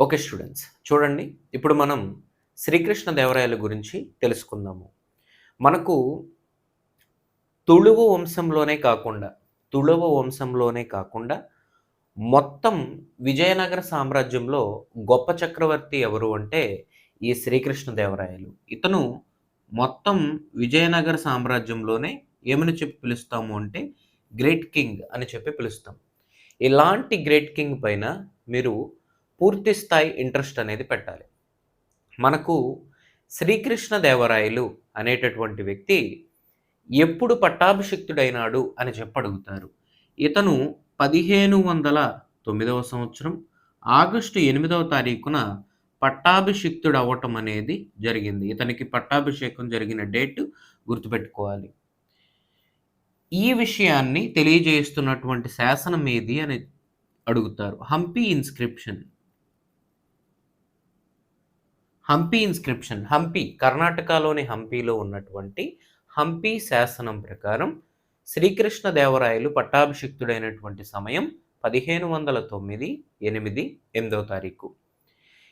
Okay students చూడండి. ఇప్పుడు మనం శ్రీకృష్ణ దేవరాయల గురించి తెలుసుకుందాము. మనకు తుళువు వంశంలోనే కాకుండా తుళువ వంశంలోనే కాకుండా మొత్తం విజయనగర సామ్రాజ్యంలో గొప్ప చక్రవర్తి ఎవరు అంటే ఈ శ్రీకృష్ణ దేవరాయలు. ఇతను మొత్తం విజయనగర సామ్రాజ్యంలోనే ఏమని చెప్పి పిలుస్తాము అంటే గ్రేట్ కింగ్ అని చెప్పి పిలుస్తాం. ఇలాంటి గ్రేట్ కింగ్ పైన మీరు పూర్తి స్థాయి ఇంట్రెస్ట్ అనేది పెట్టాలి. మనకు శ్రీకృష్ణ దేవరాయలు అనేటటువంటి వ్యక్తి ఎప్పుడు పట్టాభిషిక్తుడైనాడు అని చెప్పడుగుతారు. ఇతను పదిహేను వందల తొమ్మిదవ సంవత్సరం ఆగస్టు ఎనిమిదవ తారీఖున పట్టాభిషిక్తుడు అవ్వటం అనేది జరిగింది. ఇతనికి పట్టాభిషేకం జరిగిన డేట్ గుర్తుపెట్టుకోవాలి. ఈ విషయాన్ని తెలియజేస్తున్నటువంటి శాసనం ఏది అని అడుగుతారు. హంపి ఇన్స్క్రిప్షన్. హంపి ఇన్స్క్రిప్షన్ హంపి కర్ణాటకలోని హంపిలో ఉన్నటువంటి హంపి శాసనం ప్రకారం శ్రీకృష్ణ దేవరాయలు పట్టాభిషిక్తుడైనటువంటి సమయం పదిహేను వందల తొమ్మిది ఎనిమిది ఎనిమిదవ తారీఖు.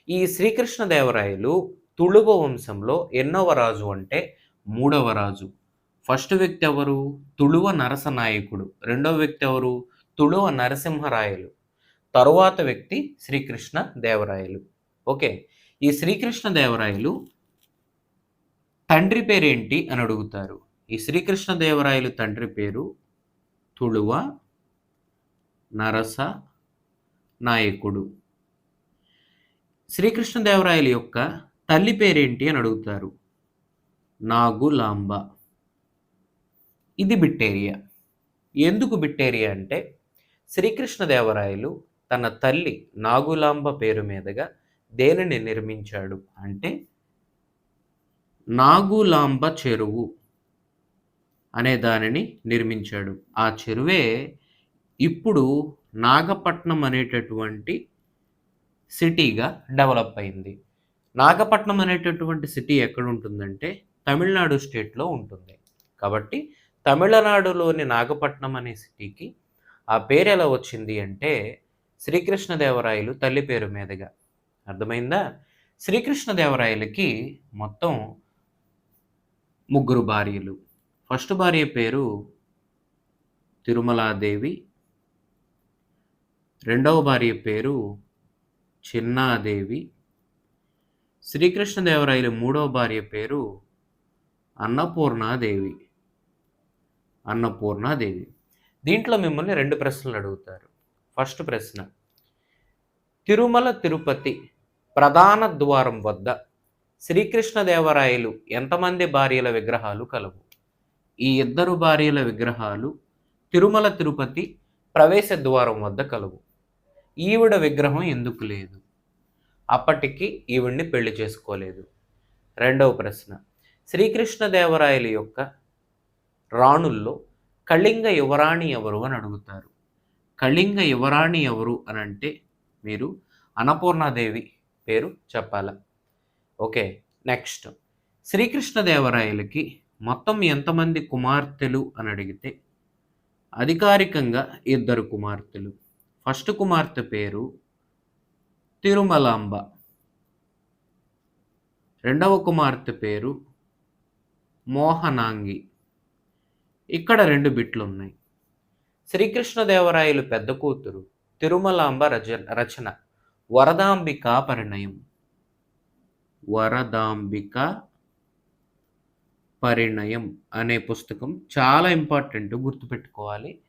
ఈ శ్రీకృష్ణ దేవరాయలు తుళువ వంశంలో ఎన్నవ రాజు అంటే మూడవ రాజు. ఫస్ట్ వ్యక్తి ఎవరు? తుళువ నరసనాయకుడు. రెండవ వ్యక్తి ఎవరు? తుళువ నరసింహరాయలు. తరువాత వ్యక్తి శ్రీకృష్ణ దేవరాయలు. ఓకే. ఈ శ్రీకృష్ణదేవరాయలు తండ్రి పేరేంటి అని అడుగుతారు. ఈ శ్రీకృష్ణదేవరాయలు తండ్రి పేరు తుళువ నరస నాయకుడు. శ్రీకృష్ణదేవరాయల యొక్క తల్లి పేరేంటి అని అడుగుతారు. నాగులాంబ. ఇది బిట్టేరియా. ఎందుకు బిట్టేరియా అంటే శ్రీకృష్ణదేవరాయలు తన తల్లి నాగులాంబ పేరు మీదుగా దేనిని నిర్మించాడు అంటే నాగులాంబ చెరువు అనే దానిని నిర్మించాడు. ఆ చెరువే ఇప్పుడు నాగపట్నం అనేటటువంటి సిటీగా డెవలప్ అయింది. నాగపట్నం అనేటటువంటి సిటీ ఎక్కడ ఉంటుందంటే తమిళనాడు స్టేట్లో ఉంటుంది. కాబట్టి తమిళనాడులోని నాగపట్నం అనే సిటీకి ఆ పేరు ఎలా వచ్చింది అంటే శ్రీకృష్ణదేవరాయలు తల్లి పేరు మీదుగా అర్థమైందా? శ్రీకృష్ణదేవరాయలకి మొత్తం ముగ్గురు భార్యలు. ఫస్ట్ భార్య పేరు తిరుమలాదేవి. రెండవ భార్య పేరు చిన్నాదేవి. శ్రీకృష్ణదేవరాయలు మూడవ భార్య పేరు అన్నపూర్ణాదేవి. అన్నపూర్ణాదేవి. దీంట్లో మిమ్మల్ని రెండు ప్రశ్నలు అడుగుతారు. ఫస్ట్ ప్రశ్న తిరుమల తిరుపతి ప్రధాన ద్వారం వద్ద శ్రీకృష్ణదేవరాయలు ఎంతమంది భార్యల విగ్రహాలు కలవు? ఈ ఇద్దరు భార్యల విగ్రహాలు తిరుమల తిరుపతి ప్రవేశ ద్వారం వద్ద కలవు. ఈవిడ విగ్రహం ఎందుకు లేదు? అప్పటికి ఈవిడ్ని పెళ్ళి చేసుకోలేదు. రెండవ ప్రశ్న. శ్రీకృష్ణదేవరాయల యొక్క రాణుల్లో కళింగ యువరాణి ఎవరు అని అడుగుతారు. కళింగ యువరాణి ఎవరు అని అంటే మీరు అన్నపూర్ణాదేవి పేరు చెప్పాలి. Okay next. శ్రీకృష్ణదేవరాయలకి మొత్తం ఎంతమంది కుమార్తెలు అని అడిగితే అధికారికంగా ఇద్దరు కుమార్తెలు. ఫస్ట్ కుమార్తె పేరు తిరుమలాంబ. రెండవ కుమార్తె పేరు మోహనాంగి. ఇక్కడ రెండు బిట్లు ఉన్నాయి శ్రీకృష్ణదేవరాయలు పెద్ద కూతురు తిరుమలాంబ రచ రచన. వరదాంబిక పరిణయం. వరదాంబిక పరిణయం అనే పుస్తకం చాలా ఇంపార్టెంట్ గుర్తుపెట్టుకోవాలి.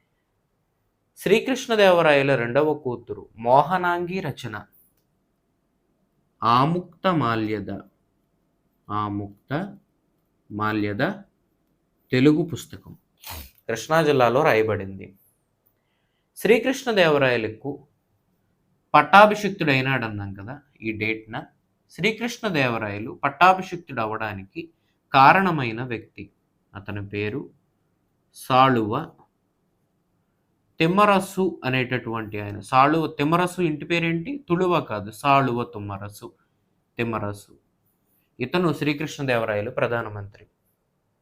శ్రీకృష్ణదేవరాయల రెండవ కూతురు మోహనాంగి రచన. ఆముక్త మాల్యద ఆముక్త మాల్యద తెలుగు పుస్తకం. కృష్ణా జిల్లాలో రాయబడింది. శ్రీకృష్ణదేవరాయలకు పట్టాభిషిక్తుడు అయినాడు అన్నాం కదా ఈ డేట్న. శ్రీకృష్ణదేవరాయలు పట్టాభిషిక్తుడు అవ్వడానికి కారణమైన వ్యక్తి. అతని పేరు సాళువ. తిమ్మరసు అనేటటువంటి ఆయన. సాళువ తిమ్మరసు ఇంటి పేరేంటి? తుళువ కాదు సాళువ తుమ్మరసు తిమ్మరసు. ఇతను శ్రీకృష్ణదేవరాయలు ప్రధానమంత్రి.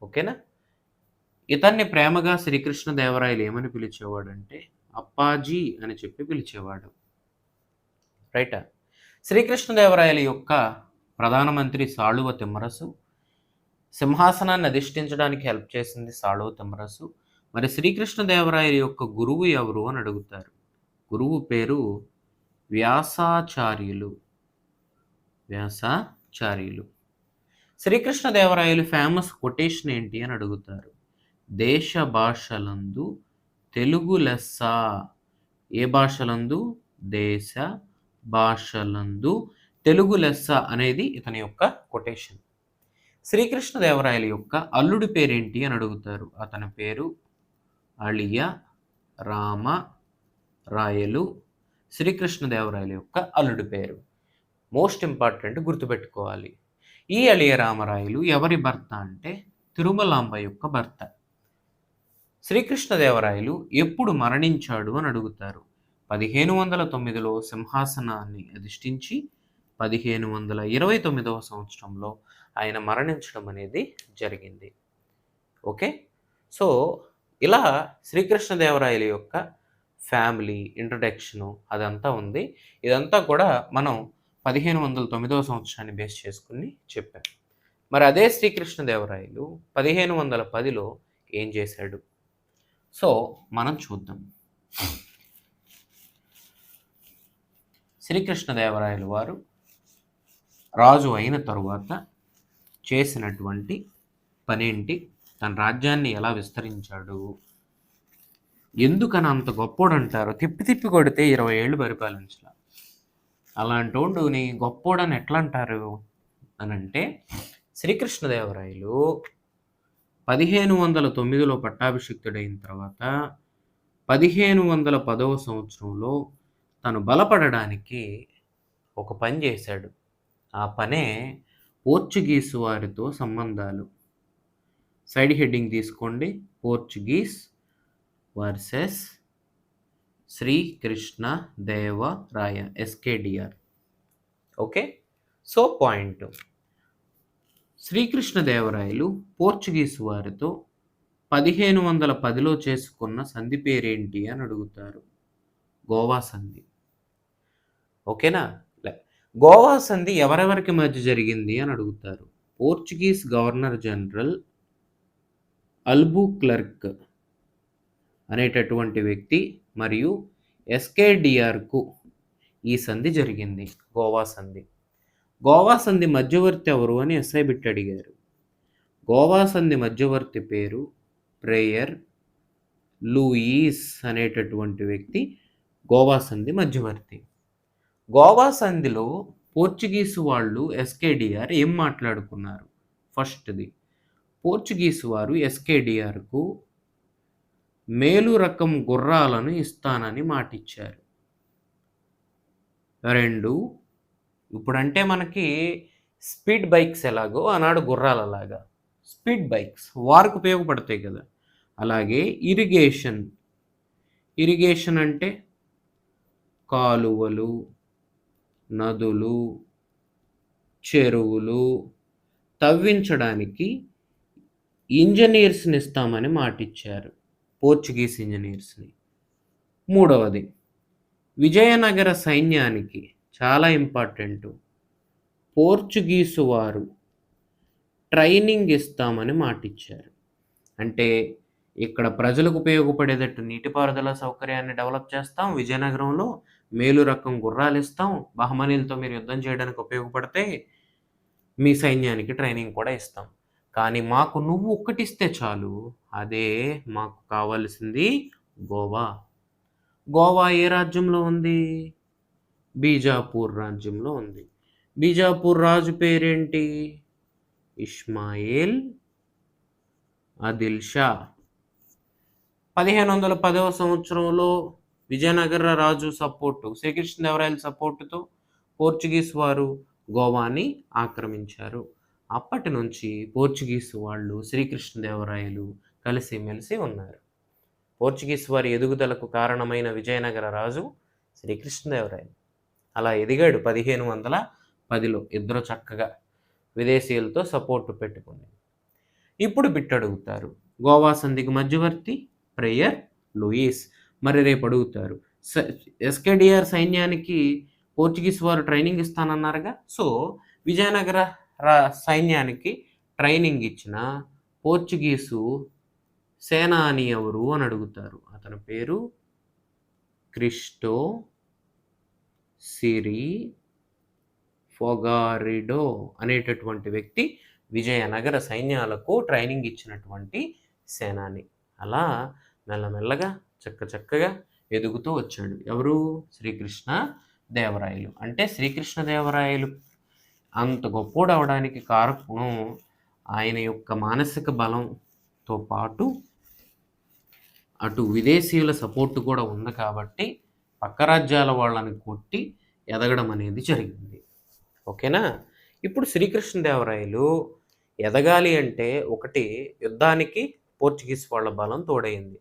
ఓకేనా? ఇతన్ని ప్రేమగా శ్రీకృష్ణదేవరాయలు ఏమని పిలిచేవాడంటే అప్పాజీ అని చెప్పి పిలిచేవాడు. రైట్. శ్రీకృష్ణదేవరాయల యొక్క ప్రధానమంత్రి సాళువ తిమ్మరసు. సింహాసనాన్ని అధిష్ఠించడానికి హెల్ప్ చేసింది సాళువ తిమ్మరసు. మరి శ్రీకృష్ణదేవరాయల యొక్క గురువు ఎవరు అని అడుగుతారు. గురువు పేరు వ్యాసాచార్యులు. వ్యాసాచార్యులు. శ్రీకృష్ణదేవరాయలు ఫేమస్ కొటేషన్ ఏంటి అని అడుగుతారు. దేశ భాషలందు తెలుగు లెస్స. ఏ భాషలందు? దేశ భాషలందు తెలుగు లెస్స అనేది ఇతని యొక్క కొటేషన్. శ్రీకృష్ణదేవరాయల యొక్క అల్లుడి పేరేంటి అని అడుగుతారు. అతని పేరు అళియ రామ రాయలు శ్రీకృష్ణదేవరాయల యొక్క అల్లుడి పేరు. మోస్ట్ ఇంపార్టెంట్ గుర్తుపెట్టుకోవాలి. ఈ అళియ రామరాయలు ఎవరి భర్త అంటే తిరుమలాంబ యొక్క భర్త. శ్రీకృష్ణదేవరాయలు ఎప్పుడు మరణించాడు అని అడుగుతారు. పదిహేను వందల తొమ్మిదిలో సింహాసనాన్ని అధిష్ఠించి పదిహేను వందల ఇరవై తొమ్మిదవ సంవత్సరంలో ఆయన మరణించడం అనేది జరిగింది. ఓకే? సో ఇలా శ్రీకృష్ణదేవరాయల యొక్క ఫ్యామిలీ ఇంట్రడక్షను అదంతా ఉంది. ఇదంతా కూడా మనం పదిహేను వందల తొమ్మిదవ సంవత్సరాన్ని బేస్ చేసుకుని చెప్పాం. మరి అదే శ్రీకృష్ణదేవరాయలు పదిహేను వందల పదిలో ఏం చేశాడు? సో మనం చూద్దాం. శ్రీకృష్ణదేవరాయలు వారు రాజు అయిన తరువాత చేసినటువంటి పనేంటి? తన రాజ్యాన్ని ఎలా విస్తరించాడు? ఎందుకని అంత గొప్పోడు అంటారు తిప్పి తిప్పి కొడితే ఇరవై ఏళ్ళు పరిపాలించాల. అలాంటి వాడుని గొప్పోడని ఎట్లా అంటారు అని అంటే శ్రీకృష్ణదేవరాయలు పదిహేను వందల తొమ్మిదిలో పట్టాభిషిక్తుడైన తర్వాత పదిహేను వందల పదవ సంవత్సరంలో తను బలపడడానికి ఒక పని చేశాడు. ఆ పనే పోర్చుగీస్ వారితో సంబంధాలు. సైడ్ హెడ్డింగ్ తీసుకోండి. Portuguese versus Srikrishna Devaraya SKDR. Okay? So point. Srikrishnadevarayalu Portuguese వారితో పదిహేను వందల పదిలో చేసుకున్న సంధి పేరేంటి అని అడుగుతారు. గోవా సంధి. ఓకేనా? గోవా సంధి ఎవరెవరికి మధ్య జరిగింది అని అడుగుతారు. Portuguese governor general Albuquerque అనేటటువంటి వ్యక్తి మరియు ఎస్కేడిఆర్కు ఈ సంధి జరిగింది గోవా సంధి. గోవా సంధి మధ్యవర్తి ఎవరు అని ఎస్ఐ బిట్ అడిగారు. గోవా సంధి మధ్యవర్తి పేరు ప్రేయర్ లూయిస్ అనేటటువంటి వ్యక్తి గోవా సంధి మధ్యవర్తి. గోవా సంధిలో పోర్చుగీసు వాళ్ళు ఎస్కేడిఆర్ ఏం మాట్లాడుకున్నారు? ఫస్ట్ది పోర్చుగీసు వారు ఎస్కేడిఆర్కు మేలు రకం గుర్రాలను ఇస్తానని మాటిచ్చారు. రెండు ఇప్పుడంటే మనకి స్పీడ్ బైక్స్ ఎలాగో ఆనాడు గుర్రాలలాగా. స్పీడ్ బైక్స్ వారికి ఉపయోగపడతాయి కదా. అలాగే ఇరిగేషన్ ఇరిగేషన్ అంటే కాలువలు నదులు చెరువులు తవ్వించడానికి ఇంజనీర్స్ని ఇస్తామని మాటిచ్చారు. పోర్చుగీస్ ఇంజనీర్స్ని. మూడవది విజయనగర సైన్యానికి చాలా ఇంపార్టెంట్. పోర్చుగీసు వారు ట్రైనింగ్ ఇస్తామని మాటిచ్చారు. అంటే ఇక్కడ ప్రజలకు ఉపయోగపడేటట్టు నీటిపారుదల సౌకర్యాన్ని డెవలప్ చేస్తాం విజయనగరంలో మేలు రకం గుర్రాలు ఇస్తాం బహమనీలతో మీరు యుద్ధం చేయడానికి ఉపయోగపడితే మీ సైన్యానికి ట్రైనింగ్ కూడా ఇస్తాం. కానీ మాకు నువ్వు ఒక్కటిస్తే చాలు అదే మాకు కావాల్సింది గోవా. గోవా ఏ రాజ్యంలో ఉంది? బీజాపూర్ రాజ్యంలో ఉంది. బీజాపూర్ రాజు పేరేంటి? ఇస్మాయిల్ ఆదిల్ షా. పదిహేను వందల పదవ సంవత్సరంలో విజయనగర రాజు సపోర్టు శ్రీకృష్ణదేవరాయల సపోర్టుతో పోర్చుగీస్ వారు గోవాని ఆక్రమించారు. అప్పటి నుంచి పోర్చుగీస్ వాళ్ళు శ్రీకృష్ణదేవరాయలు కలిసి మెలిసి ఉన్నారు. పోర్చుగీస్ వారి ఎదుగుదలకు కారణమైన విజయనగర రాజు శ్రీకృష్ణదేవరాయలు. అలా ఎదిగాడు పదిహేను వందల పదిలో ఇద్దరు చక్కగా విదేశీయులతో సపోర్టు పెట్టుకుని. ఇప్పుడు బిట్టడుగుతారు. గోవా సంధికి మధ్యవర్తి ప్రేయర్ లూయిస్. మరి రేపు అడుగుతారు. ఎస్కేడిఆర్ సైన్యానికి పోర్చుగీస్ వారు ట్రైనింగ్ ఇస్తానన్నారుగా? సో విజయనగర రా- సైన్యానికి ట్రైనింగ్ ఇచ్చిన పోర్చుగీసు సేనాని ఎవరు అని అడుగుతారు. అతని పేరు క్రిస్టో సిరి ఫొగారిడో అనేటటువంటి వ్యక్తి విజయనగర సైన్యాలకు ట్రైనింగ్ ఇచ్చినటువంటి సేనాని. అలా మెల్లమెల్లగా చక్క చక్కగా ఎదుగుతూ వచ్చాడు. ఎవరు? శ్రీకృష్ణ దేవరాయలు. అంటే శ్రీకృష్ణ దేవరాయలు అంత గొప్పోడు అవడానికి కారణం ఆయన యొక్క మానసిక బలంతో పాటు అటు విదేశీయుల సపోర్ట్ కూడా ఉంది కాబట్టి పక్క రాజ్యాల వాళ్ళని కొట్టి ఎదగడం అనేది జరిగింది. ఓకేనా? ఇప్పుడు శ్రీకృష్ణదేవరాయలు ఎదగాలి అంటే ఒకటి యుద్ధానికి పోర్చుగీస్ వాళ్ళ బలం తోడైంది.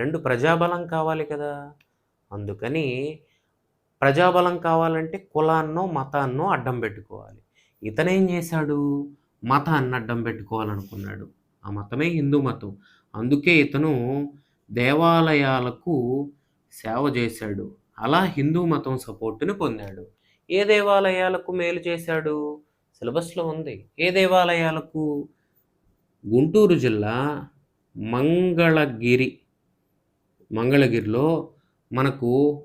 రెండు ప్రజాబలం కావాలి కదా. అందుకని ప్రజాబలం కావాలంటే కులాన్నో మతాన్నో అడ్డం పెట్టుకోవాలి. ఇతనేం చేశాడు? మతాన్ని అడ్డం పెట్టుకోవాలనుకున్నాడు. ఆ మతమే హిందూ మతం. అందుకే ఇతను దేవాలయాలకు సేవ చేశాడు. అలా హిందూ మతం సపోర్టుని పొందాడు. ఏ దేవాలయాలకు మేలు చేశాడు? సిలబస్లో ఉంది. ఏ దేవాలయాలకు? గుంటూరు జిల్లా మంగళగిరి. మంగళగిరిలో మనకు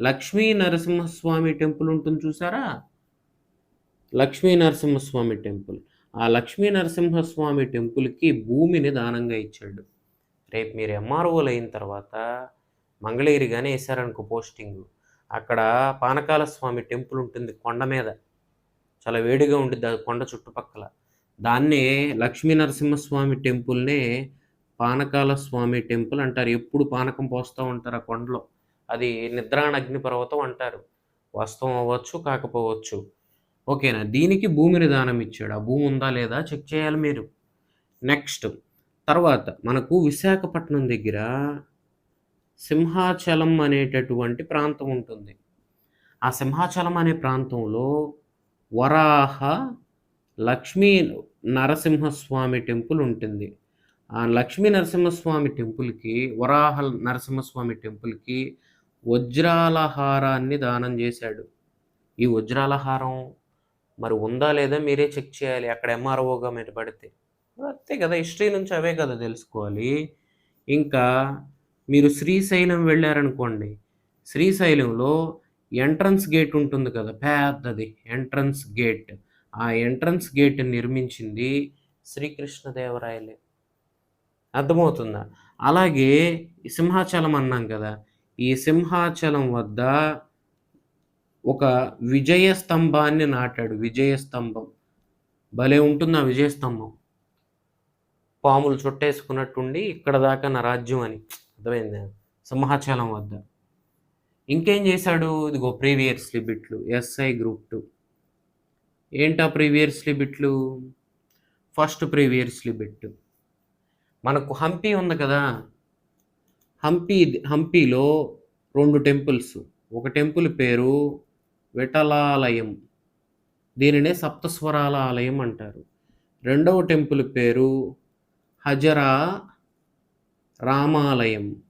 లక్ష్మీ నరసింహస్వామి టెంపుల్ ఉంటుంది చూసారా? లక్ష్మీ నరసింహస్వామి టెంపుల్. ఆ లక్ష్మీ నరసింహస్వామి టెంపుల్కి భూమిని దానంగా ఇచ్చాడు. రేపు మీరు ఎంఆర్ఓలు అయిన తర్వాత మంగళగిరిగానే వేశారనుకో వేసారనుకో పోస్టింగ్. అక్కడ పానకాల స్వామి టెంపుల్ ఉంటుంది కొండ మీద. చాలా వేడిగా ఉంటుంది కొండ చుట్టుపక్కల. దాన్నే లక్ష్మీ నరసింహస్వామి టెంపుల్నే పానకాల స్వామి టెంపుల్ అంటారు. ఎప్పుడు పానకం పోస్తూ ఉంటారు ఆ కొండలో. అది నిద్రాణగ్ని పర్వతం అంటారు. వాస్తవం అవ్వచ్చు కాకపోవచ్చు. ఓకేనా? దీనికి భూమిని దానం ఇచ్చాడు. ఆ భూమి ఉందా లేదా చెక్ చేయాలి మీరు. నెక్స్ట్ తర్వాత మనకు విశాఖపట్నం దగ్గర సింహాచలం అనేటటువంటి ప్రాంతం ఉంటుంది. ఆ సింహాచలం అనే ప్రాంతంలో వరాహ లక్ష్మీ నరసింహస్వామి టెంపుల్ ఉంటుంది. లక్ష్మీ నరసింహస్వామి టెంపుల్కి వరాహ నరసింహస్వామి టెంపుల్కి వజ్రాలహారాన్ని దానం చేశాడు. ఈ వజ్రాలహారం మరి ఉందా లేదా మీరే చెక్ చేయాలి. అక్కడ ఎంఆర్ఓగా మీరు పడితే. అంతే కదా హిస్టరీ నుంచి అవే కదా తెలుసుకోవాలి. ఇంకా మీరు శ్రీశైలం వెళ్ళారనుకోండి శ్రీశైలంలో ఎంట్రన్స్ గేట్ ఉంటుంది కదా పెద్దది ఎంట్రన్స్ గేట్. ఆ ఎంట్రన్స్ గేట్ నిర్మించింది శ్రీకృష్ణదేవరాయలే. అర్థమవుతుందా? అలాగే సింహాచలం అన్నాం కదా ఈ సింహాచలం వద్ద ఒక విజయ స్తంభాన్ని నాటాడు. విజయ స్తంభం. భలే ఉంటుంది ఆ విజయ స్తంభం. పాములు చుట్టేసుకున్నట్టుండి ఇక్కడ దాకా నా రాజ్యం అని. అర్థమైందా? సింహాచలం వద్ద. ఇంకేం చేశాడు? ఇదిగో ప్రీవియర్స్లీ బిట్లు ఎస్ఐ గ్రూప్ టూ. ఏంటా ప్రీవియర్స్లీ బిట్లు ఫస్ట్ ప్రీవియర్స్లీ బిట్టు మనకు హంపి ఉంది కదా. హంపి హంపిలో రెండు టెంపుల్స్. ఒక టెంపుల్ పేరు విఠలాలయం. దీనినే సప్తస్వరాల ఆలయం అంటారు. రెండవ టెంపుల్ పేరు హజరా రామాలయం.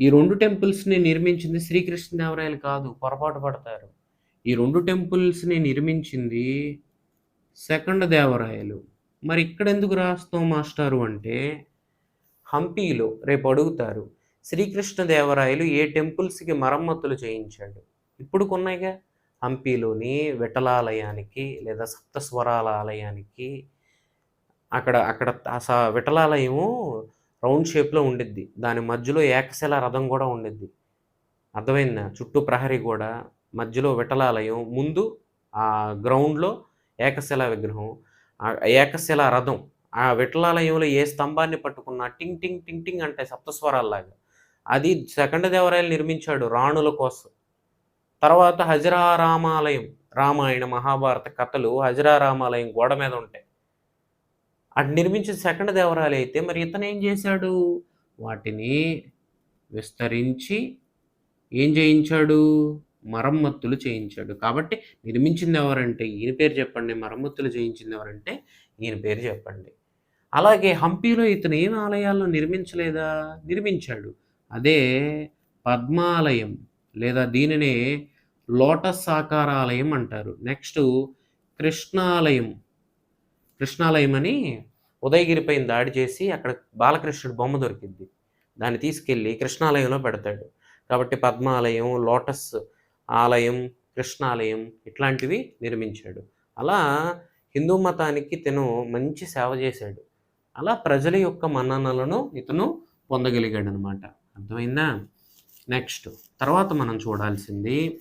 ఈ రెండు టెంపుల్స్ని నిర్మించింది శ్రీకృష్ణదేవరాయలు కాదు పొరపాటు పడతారు. ఈ రెండు టెంపుల్స్ని నిర్మించింది సెకండ్ దేవరాయలు మరి ఇక్కడ ఎందుకు రాస్తాం మాస్టారు అంటే హంపీలో రేపు అడుగుతారు. శ్రీకృష్ణదేవరాయలు ఏ టెంపుల్స్కి మరమ్మతులు చేయించాడు? ఇప్పుడు కొన్నాయిగా. హంపీలోని విఠలాలయానికి లేదా సప్తస్వరాల ఆలయానికి అక్కడ అక్కడ విఠలాలయము రౌండ్ షేప్లో ఉండిద్ది. దాని మధ్యలో ఏకశిల రథం కూడా ఉండిద్ది. అర్థమైందా? చుట్టూ ప్రహరీ కూడా మధ్యలో విఠలాలయం ముందు ఆ గ్రౌండ్లో ఏకశిల విగ్రహం ఏకశిల రథం ఆ విఠలాలయంలో ఏ స్తంభాన్ని పట్టుకున్నా టింగ్ టింగ్ టింగ్ టింగ్ అంటే సప్తస్వరాల్లాగా. అది సెకండ్ దేవరాయలు నిర్మించాడు రాణుల కోసం. తర్వాత హజరా రామాలయం రామాయణ మహాభారత కథలు హజరా రామాలయం గోడ మీద ఉంటాయి. అటు నిర్మించిన సెకండ్ దేవరాయలు అయితే మరి ఇతను ఏం చేశాడు? వాటిని విస్తరించి ఏం చేయించాడు? మరమ్మతులు చేయించాడు. కాబట్టి నిర్మించింది ఎవరంటే ఈయన పేరు చెప్పండి మరమ్మతులు చేయించింది ఎవరంటే ఈయన పేరు చెప్పండి. అలాగే హంపీలో ఇతను ఏం ఆలయాలను నిర్మించలేదా? నిర్మించాడు. అదే పద్మాలయం లేదా దీనినే లోటస్ ఆకారాలయం అంటారు. నెక్స్ట్ కృష్ణాలయం. కృష్ణాలయం అని ఉదయగిరిపై దాడి చేసి అక్కడ బాలకృష్ణుడు బొమ్మ దొరికింది. దాన్ని తీసుకెళ్ళి కృష్ణాలయంలో పెడతాడు. కాబట్టి పద్మాలయం లోటస్ ఆలయం కృష్ణాలయం ఇట్లాంటివి నిర్మించాడు. అలా హిందూ మతానికి ఇతను మంచి సేవ చేశాడు. అలా ప్రజల యొక్క మన్ననలను ఇతను పొందగలిగాడు అనమాట అర్థమైందా? నెక్స్ట్ తర్వాత మనం చూడాల్సింది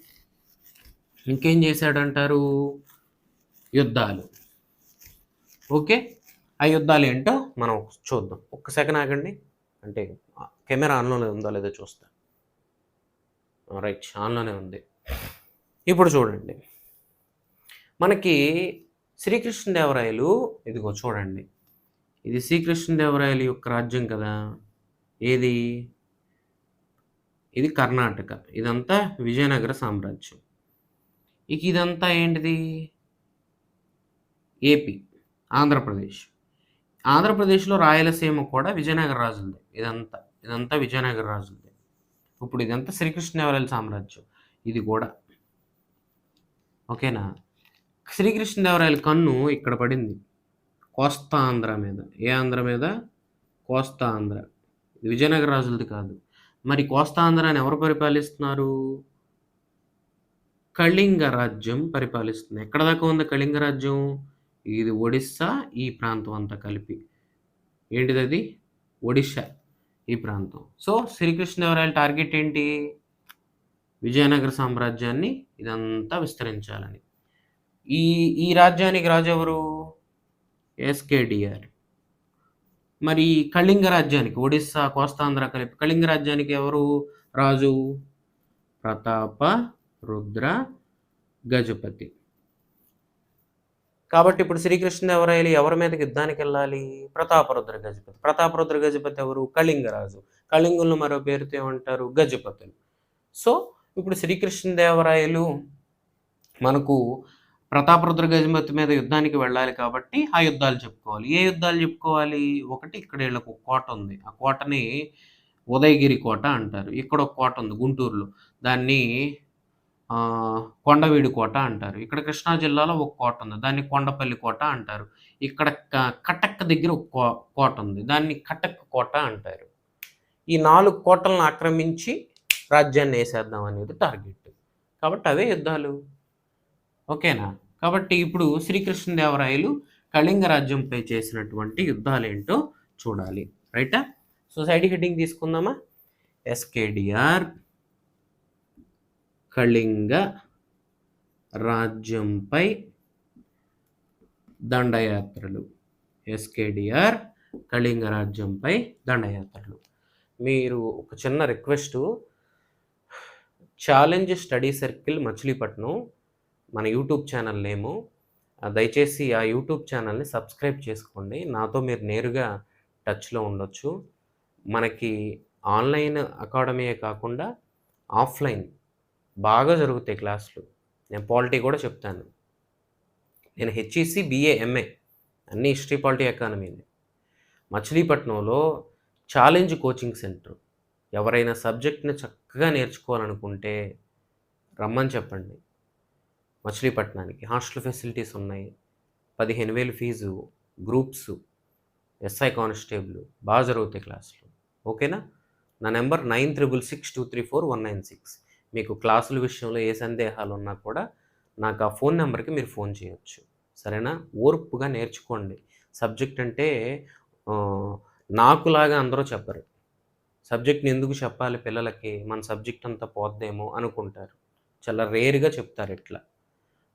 ఇంకేం చేశాడంటారు? యుద్ధాలు. ఓకే? ఆ యుద్ధాలు ఏంటో మనం చూద్దాం. ఒక్క సెకండ్ ఆగండి. అంటే కెమెరా ఆన్లోనే ఉందో లేదో చూస్తా. రైట్ ఆన్లోనే ఉంది. ఇప్పుడు చూడండి. మనకి శ్రీకృష్ణదేవరాయలు ఇదిగో చూడండి. ఇది శ్రీకృష్ణదేవరాయలు యొక్క రాజ్యం కదా. ఏది? ఇది కర్ణాటక. ఇదంతా విజయనగర సామ్రాజ్యం. ఇక ఇదంతా ఏంటిది? ఏపీ ఆంధ్రప్రదేశ్. ఆంధ్రప్రదేశ్లో రాయలసీమ కూడా విజయనగర రాజులదే. ఇదంతా ఇదంతా విజయనగర రాజులదే. ఇప్పుడు ఇదంతా శ్రీకృష్ణదేవరాయల సామ్రాజ్యం. ఇది కూడా ఓకేనా? శ్రీకృష్ణదేవరాయల కన్ను ఇక్కడ పడింది. కోస్తా ఆంధ్ర మీద. ఏ ఆంధ్ర మీద? కోస్తా ఆంధ్ర. విజయనగర రాజులది కాదు. మరి కోస్తా ఆంధ్రాని ఎవరు పరిపాలిస్తున్నారు? కళింగ రాజ్యం పరిపాలిస్తుంది. ఎక్కడ దాకా ఉంది కళింగ రాజ్యం? ఇది ఒడిస్సా ఈ ప్రాంతం అంతా కలిపి. ఏంటిది అది ఒడిశా ఈ ప్రాంతం. సో శ్రీకృష్ణదేవరాయల టార్గెట్ ఏంటి? విజయనగర సామ్రాజ్యాన్ని ఇదంతా విస్తరించాలని. ఈ ఈ రాజ్యానికి రాజు ఎవరు ఎస్కేడిఆర్. మరి కళింగ రాజ్యానికి ఒడిస్సా కోస్తాంధ్ర కలిపి కళింగ రాజ్యానికి ఎవరు? రాజు? ప్రతాప రుద్ర గజపతి. కాబట్టి ఇప్పుడు శ్రీకృష్ణదేవరాయలు ఎవరి మీదకి యుద్ధానికి వెళ్ళాలి? ప్రతాపరుద్ర గజపతి. ప్రతాపరుద్ర గజపతి ఎవరు? కళింగరాజు కళింగులను మరో పేరుతో ఏమంటారు? గజపతులు. సో ఇప్పుడు శ్రీకృష్ణదేవరాయలు మనకు ప్రతాపరుద్ర గజపతి మీద యుద్ధానికి వెళ్ళాలి కాబట్టి ఆ యుద్ధాలు చెప్పుకోవాలి. ఏ యుద్ధాలు చెప్పుకోవాలి? ఒకటి ఇక్కడ వీళ్ళకు కోట ఉంది. ఆ కోటని ఉదయగిరి కోట అంటారు. ఇక్కడ ఒక కోట ఉంది గుంటూరులో. దాన్ని కొండవీడి కొండవీడు కోట అంటారు. ఇక్కడ కృష్ణా జిల్లాలో ఒక కోట ఉంది. దాన్ని కొండపల్లి కోట అంటారు. ఇక్కడ కటక్ దగ్గర ఒక కో- కోట ఉంది. దాన్ని కటక్ కోట అంటారు. ఈ నాలుగు కోటలను ఆక్రమించి రాజ్యాన్ని వేసేద్దాం అనేది టార్గెట్. కాబట్టి అవే యుద్ధాలు. ఓకేనా? కాబట్టి ఇప్పుడు శ్రీకృష్ణదేవరాయలు కళింగ రాజ్యంపై చేసినటువంటి యుద్ధాలు ఏంటో చూడాలి. రైటా? సో సైడ్ హెడ్డింగ్ తీసుకుందామా? ఎస్కేడిఆర్ కళింగ రాజ్యంపై దండయాత్రలు. ఎస్కేడిఆర్ కళింగ రాజ్యంపై దండయాత్రలు. మీరు ఒక చిన్న request challenge study circle Machilipatnam మన యూట్యూబ్ ఛానల్ నేము దయచేసి ఆ యూట్యూబ్ ఛానల్ని సబ్స్క్రైబ్ చేసుకోండి. నాతో మీరు నేరుగా టచ్లో ఉండొచ్చు. మనకి ఆన్లైన్ అకాడమీయే కాకుండా ఆఫ్లైన్ బాగా జరుగుతాయి క్లాసులు. నేను పాలిటీ కూడా చెప్తాను. నేను హెచ్ఈసి బిఏ ఎంఏ అన్ని హిస్టరీ పాలిటీ ఎకానమీని మచిలీపట్నంలో ఛాలెంజ్ కోచింగ్ సెంటర్ ఎవరైనా సబ్జెక్ట్ని చక్కగా నేర్చుకోవాలనుకుంటే రమ్మని చెప్పండి. మచిలీపట్నానికి హాస్టల్ ఫెసిలిటీస్ ఉన్నాయి. పదిహేను వేలు ఫీజు గ్రూప్స్ ఎస్ఐ కానిస్టేబుల్ బాగా జరుగుతాయి క్లాసులు. ఓకేనా? నా number nine triple six two three four one nine six. మీకు క్లాసుల విషయంలో ఏ సందేహాలు ఉన్నా కూడా నాకు ఆ ఫోన్ నెంబర్కి మీరు ఫోన్ చేయొచ్చు. సరేనా? ఓర్పుగా నేర్చుకోండి. సబ్జెక్ట్ అంటే నాకులాగా అందరూ చెప్పరు. సబ్జెక్ట్ని ఎందుకు చెప్పాలి పిల్లలకి? మన సబ్జెక్ట్ అంతా పోద్దేమో అనుకుంటారు. చాలా రేర్గా చెప్తారు ఇట్లా.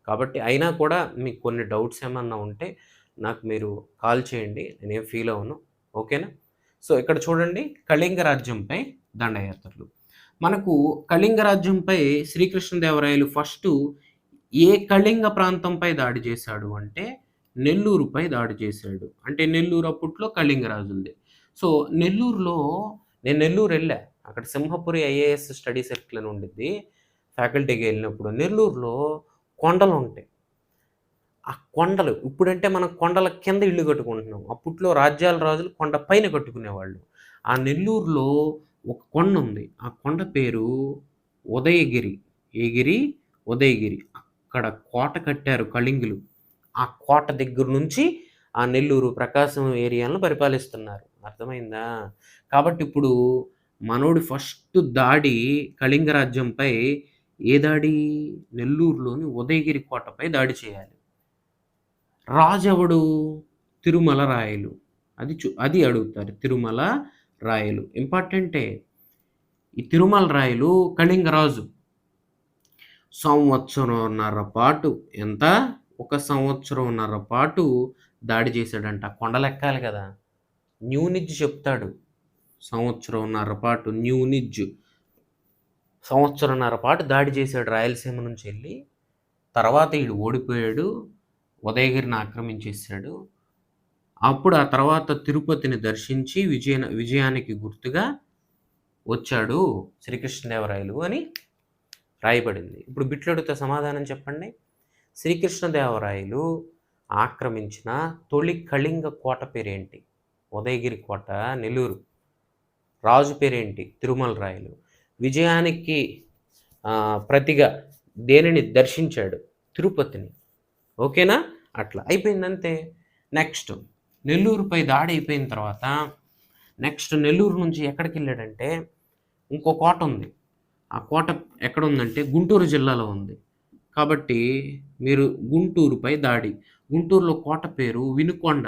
కాబట్టి అయినా కూడా మీకు కొన్ని డౌట్స్ ఏమన్నా ఉంటే నాకు మీరు కాల్ చేయండి. నేనేం ఫీల్ అవును ఓకేనా? సో ఇక్కడ చూడండి కళింగ రాజ్యంపై దండయాత్రలు. మనకు కళింగ రాజ్యంపై శ్రీకృష్ణదేవరాయలు ఫస్ట్ ఏ కళింగ ప్రాంతంపై దాడి చేశాడు అంటే నెల్లూరుపై దాడి చేశాడు. అంటే నెల్లూరు అప్పట్లో కళింగ రాజులది సో నెల్లూరులో నేను నెల్లూరు వెళ్ళా. అక్కడ సింహపురి ఐఏఎస్ స్టడీ సర్కిల్ అని ఉండిద్ది. ఫ్యాకల్టీకి వెళ్ళినప్పుడు నెల్లూరులో కొండలు ఉంటాయి. ఆ కొండలు ఇప్పుడంటే మనం కొండల కింద ఇల్లు కట్టుకుంటున్నాం. అప్పట్లో రాజ్యాల రాజులు కొండ పైన కట్టుకునేవాళ్ళు. ఆ నెల్లూరులో ఒక కొండ ఉంది. ఆ కొండ పేరు ఉదయగిరి. ఏగిరి ఉదయగిరి. అక్కడ కోట కట్టారు కళింగులు. ఆ కోట దగ్గర నుంచి ఆ నెల్లూరు ప్రకాశం ఏరియాలను పరిపాలిస్తున్నారు. అర్థమైందా? కాబట్టి ఇప్పుడు మనోడి ఫస్ట్ దాడి కళింగ రాజ్యంపై ఏ దాడి? నెల్లూరులోని ఉదయగిరి కోటపై దాడి చేయాలి. రాజెవడు? తిరుమల రాయలు. అది చూ అది అడుగుతారు తిరుమల రాయలు. ఇంపార్టెంటే ఈ తిరుమల రాయలు కళింగరాజు. సంవత్సరంన్నర పాటు ఎంత? ఒక సంవత్సరంన్నర పాటు దాడి చేశాడంట. కొండలెక్కాలి కదా. న్యూనిజ్ చెప్తాడు. సంవత్సరంన్నర పాటు న్యూనిజ్ సంవత్సరంన్నర పాటు దాడి చేశాడు రాయలసీమ నుంచి వెళ్ళి తర్వాత వీడు ఓడిపోయాడు ఉదయగిరిని ఆక్రమించేశాడు. అప్పుడు ఆ తర్వాత తిరుపతిని దర్శించి విజయ విజయానికి గుర్తుగా వచ్చాడు శ్రీకృష్ణదేవరాయలు అని రాయబడింది. ఇప్పుడు బిట్లడుతో సమాధానం చెప్పండి. శ్రీకృష్ణదేవరాయలు ఆక్రమించిన తొలి కళింగ కోట పేరేంటి? ఉదయగిరి కోట నెల్లూరు. రాజు పేరేంటి? తిరుమల రాయలు. విజయానికి ప్రతిగా దేనిని దర్శించాడు? తిరుపతిని. ఓకేనా? అట్లా. అయిపోయిందంతే. నెక్స్ట్ నెల్లూరుపై దాడి అయిపోయిన తర్వాత నెక్స్ట్ నెల్లూరు నుంచి ఎక్కడికి వెళ్ళాడంటే ఇంకో కోట ఉంది. ఆ కోట ఎక్కడ ఉందంటే గుంటూరు జిల్లాలో ఉంది. కాబట్టి మీరు గుంటూరుపై దాడి. గుంటూరులో కోట పేరు వినుకొండ.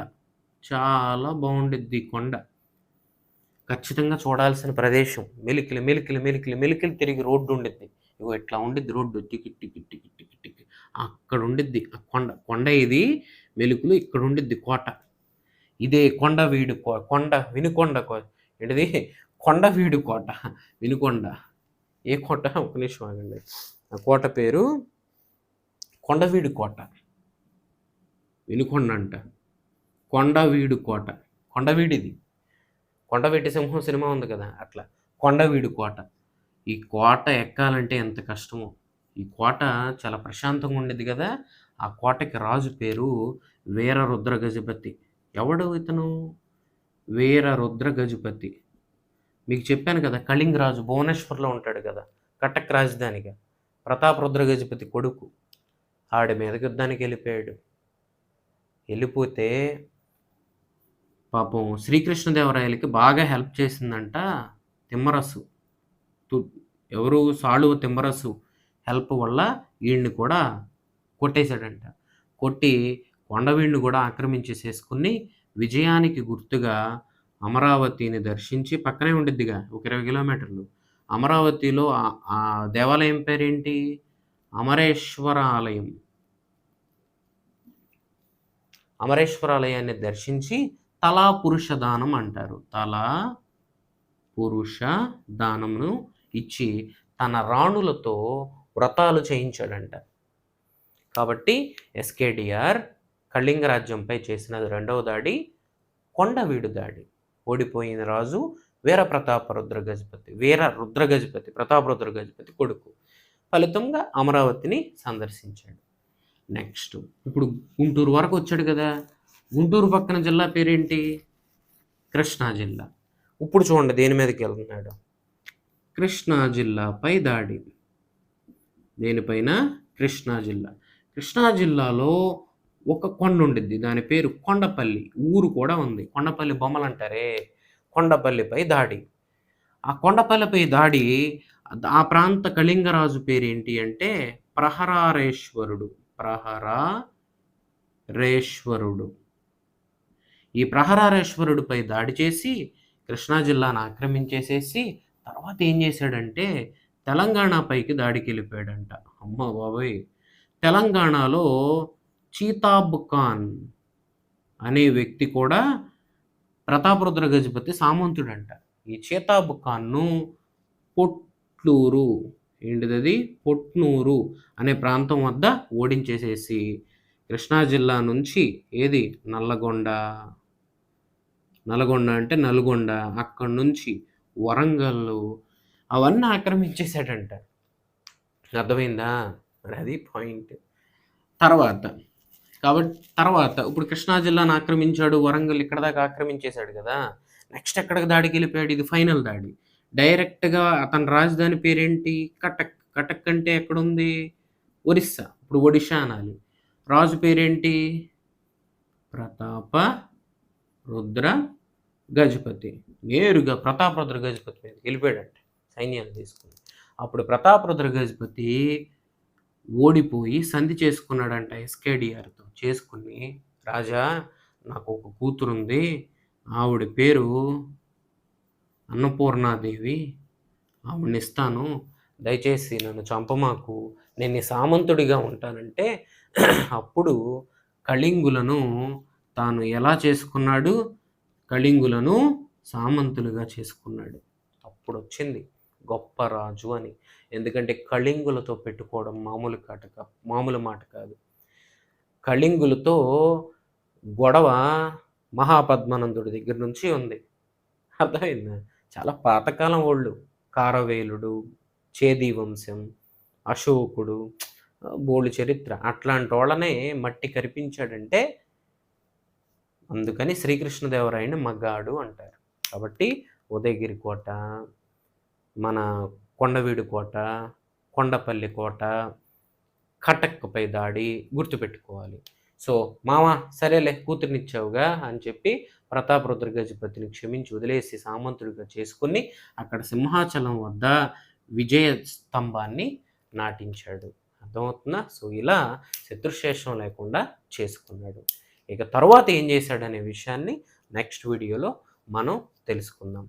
చాలా బాగుండిద్ది కొండ. ఖచ్చితంగా చూడాల్సిన ప్రదేశం. మెలికిలు మెలికిలు మెలికిలు మెలికిలు తిరిగి రోడ్డు ఉండిద్ది. ఇగో ఇట్లా ఉండిద్ది రోడ్డు. టికి టికి టికి టికి టికి. అక్కడ ఉండిద్ది ఆ కొండ. కొండ ఇది మెలుకులు ఇక్కడ ఉండిద్ది కోట. ఇదే కొండ వీడు కో- కొండ వినుకొండ ఏంటిది? కొండ వీడు కోట. వినుకొండ. ఏ కోట? ఒక నిమిషం ఆగండి. ఆ కోట పేరు కొండవీడు కోట. వినుకొండ అంట కొండవీడు కోట. కొండవీడిది కొండవీటి సింహం సినిమా ఉంది కదా అట్లా. కొండవీడు కోట. ఈ కోట ఎక్కాలంటే ఎంత కష్టమో. ఈ కోట చాలా ప్రశాంతంగా ఉండేది కదా. ఆ కోటకి రాజు పేరు వీర రుద్ర గజపతి ఎవడు ఇతను? వీర రుద్ర గజపతి మీకు చెప్పాను కదా కళింగ రాజు భువనేశ్వర్లో ఉంటాడు కదా కటక్ రాజధానిగా. ప్రతాప్ రుద్ర గజపతి కొడుకు. ఆడి మీదకి యుద్ధానికి వెళ్ళిపోయాడు. వెళ్ళిపోతే పాపం శ్రీకృష్ణదేవరాయలకి బాగా హెల్ప్ చేసిందంట తిమ్మరసు. ఎవరు సాళువు తిమ్మరసు హెల్ప్ వల్ల వీడిని కూడా కొట్టేశాడంట. కొట్టి కొండవీడిని కూడా ఆక్రమించేసేసుకుని విజయానికి గుర్తుగా అమరావతిని దర్శించి పక్కనే ఉండిద్దిగా ఒక ఇరవై కిలోమీటర్లు. అమరావతిలో ఆ- ఆ దేవాలయం పేరేంటి? అమరేశ్వర ఆలయం అమరేశ్వర ఆలయాన్ని దర్శించి తలా పురుష దానం అంటారు. తలా పురుష దానమును ఇచ్చి తన రాణులతో వ్రతాలు చేయించాడంట. కాబట్టి ఎస్కేడిఆర్ కళింగ రాజ్యంపై చేసిన రెండవ దాడి కొండవీడు దాడి. ఓడిపోయిన రాజు వీర ప్రతాప రుద్ర గజపతి వీర రుద్ర గజపతి ప్రతాప రుద్ర గజపతి కొడుకు. ఫలితంగా అమరావతిని సందర్శించాడు. నెక్స్ట్ ఇప్పుడు గుంటూరు వరకు వచ్చాడు కదా. గుంటూరు పక్కన జిల్లా పేరేంటి? కృష్ణా జిల్లా. ఇప్పుడు చూడండి దేని మీదకి వెళ్తున్నాడు? కృష్ణా జిల్లాపై దాడి. దేనిపైన? కృష్ణా జిల్లా. కృష్ణా జిల్లాలో ఒక కొండ ఉండిద్ది దాని పేరు కొండపల్లి. ఊరు కూడా ఉంది. కొండపల్లి బొమ్మలు అంటారే? కొండపల్లిపై దాడి. ఆ కొండపల్లిపై దాడి ఆ ప్రాంత కళింగరాజు పేరు ఏంటి అంటే? ప్రహరారేశ్వరుడు. ప్రహరారేశ్వరుడు. ఈ ప్రహరారేశ్వరుడిపై దాడి చేసి కృష్ణా జిల్లాను ఆక్రమించేసేసి తర్వాత ఏం చేశాడంటే తెలంగాణపైకి దాడికి వెళ్ళిపోయాడంట అమ్మ బాబోయ్! తెలంగాణలో చీతాబ్ ఖాన్ అనే వ్యక్తి కూడా ప్రతాపరుద్ర గజపతి సామంతుడంట. ఈ చీతాబ్ ఖాన్ను పొట్లూరు ఏంటిది పొట్నూరు అనే ప్రాంతం వద్ద ఓడించేసేసి కృష్ణా జిల్లా నుంచి ఏది? నల్లగొండ. నల్గొండ అంటే నల్గొండ అక్కడి నుంచి వరంగల్ అవన్నీ ఆక్రమించేశాడంట. అర్థమైందా? మరి అది పాయింట్. తర్వాత కాబట్టి తర్వాత ఇప్పుడు కృష్ణా జిల్లాను ఆక్రమించాడు వరంగల్ ఇక్కడ దాకా ఆక్రమించేశాడు కదా. నెక్స్ట్ ఎక్కడికి దాడికి వెళ్ళిపోయాడు? ఇది ఫైనల్ దాడి. డైరెక్ట్గా అతని రాజధాని పేరేంటి? కటక్. కటక్ అంటే ఎక్కడుంది? ఒరిస్సా. ఇప్పుడు ఒడిషా అనాలి. రాజు పేరేంటి? ప్రతాప రుద్ర గజపతి నేరుగా ప్రతాపరుద్ర గజపతి మీద వెళ్ళిపోయాడంట సైన్యాన్ని తీసుకుని. అప్పుడు ప్రతాపరుద్ర గజపతి ఓడిపోయి సంధి చేసుకున్నాడంట ఎస్కేడిఆర్తో చేసుకుని రాజా నాకు ఒక కూతురుంది ఆవిడ పేరు అన్నపూర్ణాదేవి ఆవిడని ఇస్తాను. దయచేసి నన్ను చంపమాకు. నేను సామంతుడిగా ఉంటానంటే అప్పుడు కళింగులను తాను ఎలా చేసుకున్నాడు? కళింగులను సామంతులుగా చేసుకున్నాడు. అప్పుడు వచ్చింది గొప్ప రాజు అని. ఎందుకంటే కళింగులతో పెట్టుకోవడం మామూలు కాట మామూలు మాట కాదు. కళింగులతో గొడవ మహాపద్మానందుడి దగ్గర నుంచి ఉంది. అర్థమైందా? చాలా పాతకాలం వాళ్ళు కారవేలుడు చేది వంశం అశోకుడు బోళ్ళు చరిత్ర అట్లాంటి వాళ్ళనే మట్టి కరిపించాడంటే అందుకని శ్రీకృష్ణదేవరాయని మగ్గాడు అంటారు. కాబట్టి ఉదయగిరి కోట మన కొండవీడు కోట కొండపల్లి కోట కటక్పై దాడి గుర్తుపెట్టుకోవాలి. సో మామ సరేలే కూతురునిచ్చావుగా అని చెప్పి ప్రతాపరుద్ర రుద్రగజపతిని క్షమించి వదిలేసి సామంతుడిగా చేసుకుని అక్కడ సింహాచలం వద్ద విజయ స్తంభాన్ని నాటించాడు. అర్థమవుతుందా? సో ఇలా శత్రుశేషం లేకుండా చేసుకున్నాడు. ఇక తర్వాత ఏం చేశాడనే విషయాన్ని నెక్స్ట్ వీడియోలో మనం తెలుసుకుందాం.